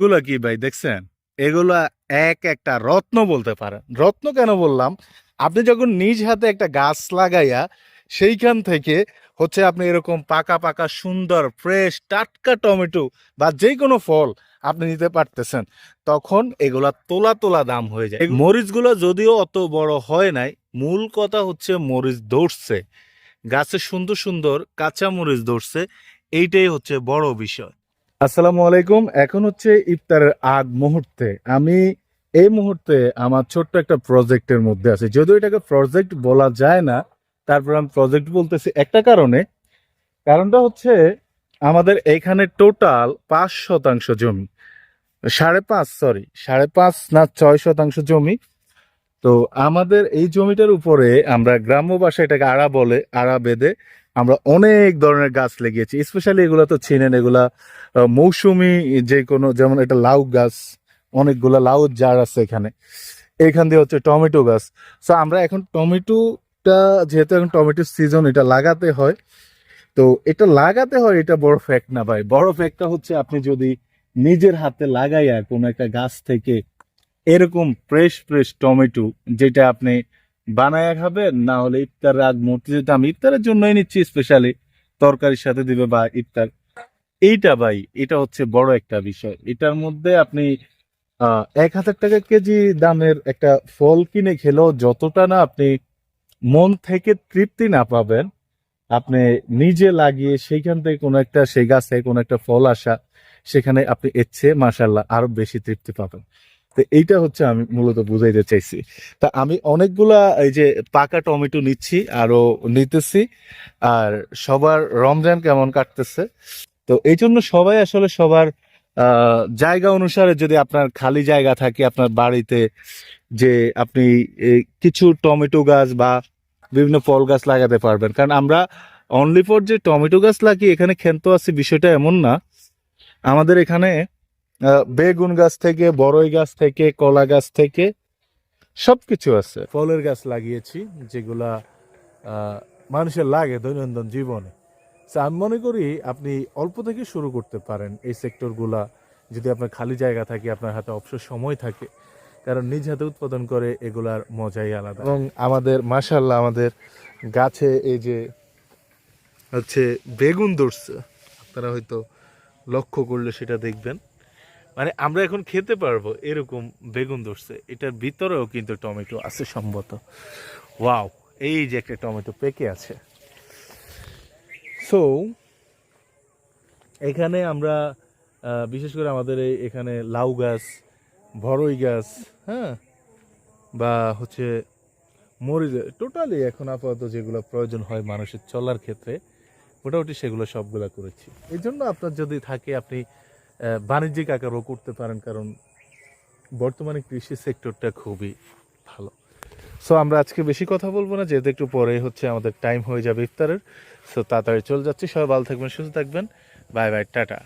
এগুলা কি ভাই দেখছেন? এগুলা এক একটা রত্ন বলতে পারেন। রত্ন কেন বললাম? আপনি যখন নিজ হাতে একটা গাছ লাগাইয়া সেইখান থেকে হচ্ছে আপনি এরকম পাকা পাকা সুন্দর ফ্রেশ টাটকা টমেটো বা যে কোনো ফল আপনি নিতে পারতেছেন তখন এগুলা তোলা তোলা দাম হয়ে যায়। এই মরিচগুলো যদিও অত বড় হয় নাই মূল কথা হচ্ছে মরিচ ধরছে। গাছে সুন্দর সুন্দর কাঁচা মরিচ ধরছে এইটাই হচ্ছে বড় বিষয়। আসসালামু আলাইকুম। এখন হচ্ছে ইফতারের আগ মুহূর্তে। আমি এই মুহূর্তে আমার ছোট্ট একটা প্রজেক্টের মধ্যে আছি। যদিও এটাকে প্রজেক্ট বলা যায় না, তারপর আমি প্রজেক্ট বলতেছি একটা কারণে। কারণটা হচ্ছে আমাদের এখানে টোটাল পাঁচ শতাংশ জমি। সাড়ে পাঁচ, সরি, সাড়ে পাঁচ না ছয় শতাংশ জমি। তো আমাদের এই জমিটার উপরে আমরা গ্রাম্য ভাষায় এটাকে আড়া বলে আড়া বেঁধে আমরা অনেক ধরনের গাছ লাগিয়েছি স্পেশালি এগুলা তো চিনেন, এগুলা মৌসুমী যে কোনো, যেমন এটা লাউ গাছ, অনেকগুলা লাউ জার আছে এখানে। এখান দিয়ে হচ্ছে টমেটো গাছ। সো আমরা এখন টমেটোটা, যেহেতু এখন টমেটো সিজন এটা লাগাতে হয়। তো এটা লাগাতে হয়, এটা বড় ফ্যাক্ট না ভাই। বড় ফ্যাক্টটা হচ্ছে আপনি যদি নিজের হাতে লাগাইয়া কোনো একটা গাছ থেকে এরকম ফ্রেশ ফ্রেশ টমেটো, যেটা আপনি বানায়া খাবেন না হলে ইফতার আগ মুহূর্তে যেটা, আমি ইফতারের জন্যই নিচ্ছি স্পেশালি তরকারির সাথে দিবে বা ইফতার। এইটা ভাই, এটা হচ্ছে বড় একটা বিষয়। এটার মধ্যে আপনি এক হাজার টাকা কেজি দামের একটা ফল কিনে খেলেও যতটা না আপনি মন থেকে তৃপ্তি না পাবেন, আপনি নিজে লাগিয়ে সেইখান থেকে কোনো একটা, সেই গাছে কোনো একটা ফল আসা, সেখানে আপনি এচ্ছে মাসাল্লাহ আরও বেশি তৃপ্তি পাবেন। তো এইটা হচ্ছে আমি মূলত বুঝাইতে চাইছি। তা আমি অনেকগুলা এই যে পাকা টমেটো নিচ্ছি আরও নিতেছি, আর সবার রমজান কেমন কাটতেছে? তো এই জন্য সবাই আসলে সবার জায়গা অনুসারে যদি আপনার খালি জায়গা থাকে, আপনার বাড়িতে যে আপনি কিছু টমেটো গাছ বা বিভিন্ন ফল গাছ লাগাতে পারবেন। কারণ আমরা অনলি ফর যে টমেটো গাছ লাগিয়ে এখানে ক্ষেন্ত আছে বিষয়টা এমন না। আমাদের এখানে বেগুন গাছ থেকে বড়ই গাছ থেকে কলা গাছ থেকে সবকিছু আছে। ফলের গাছ লাগিয়েছি যেগুলা আহ, মানুষের লাগে দৈনন্দিন জীবনে। আমি মনে করি আপনি অল্প থেকে শুরু করতে পারেন এই সেক্টরগুলা যদি আপনার খালি জায়গা থাকে আপনার হাতে অবসর সময় থাকে কারণ নিজ হাতে উৎপাদন করে এগুলার মজাই আলাদা। এবং আমাদের মাশাল্লাহ আমাদের গাছে এই যে হচ্ছে বেগুন ধরছে আপনারা হয়তো লক্ষ্য করলে সেটা দেখবেন। মানে আমরা এখন খেতে পারব এরকম বেগুন ধরছে। এটার ভিতরেও কিন্তু টমেটো আছে সম্ভবত। ওয়াও, এই যে একটা টমেটো পেকে আছে। সো এখানে আমরা বিশেষ করে আমাদের এই এখানে লাউ গাছ বড়ই গাছ হ্যাঁ? বা হচ্ছে মরিচ, টোটালি এখন আপাতত যেগুলো প্রয়োজন হয় মানুষের চলার ক্ষেত্রে, মোটামুটি সেগুলো সবগুলো করেছি। এই জন্য আপনার যদি থাকে, আপনি বাণিজ্যিক আকারও করতে পারেন, কারণ বর্তমানে কৃষি সেক্টরটা খুবই ভালো। সো আমরা আজকে বেশি কথা বলব না, যেহেতু একটু পরে হচ্ছে আমাদের টাইম হয়ে যাবে ইফতারের। সো তাড়াতাড়ি চলে যাচ্ছি। সবাই ভালো থাকবেন, সুস্থ থাকবেন। Bye bye tata.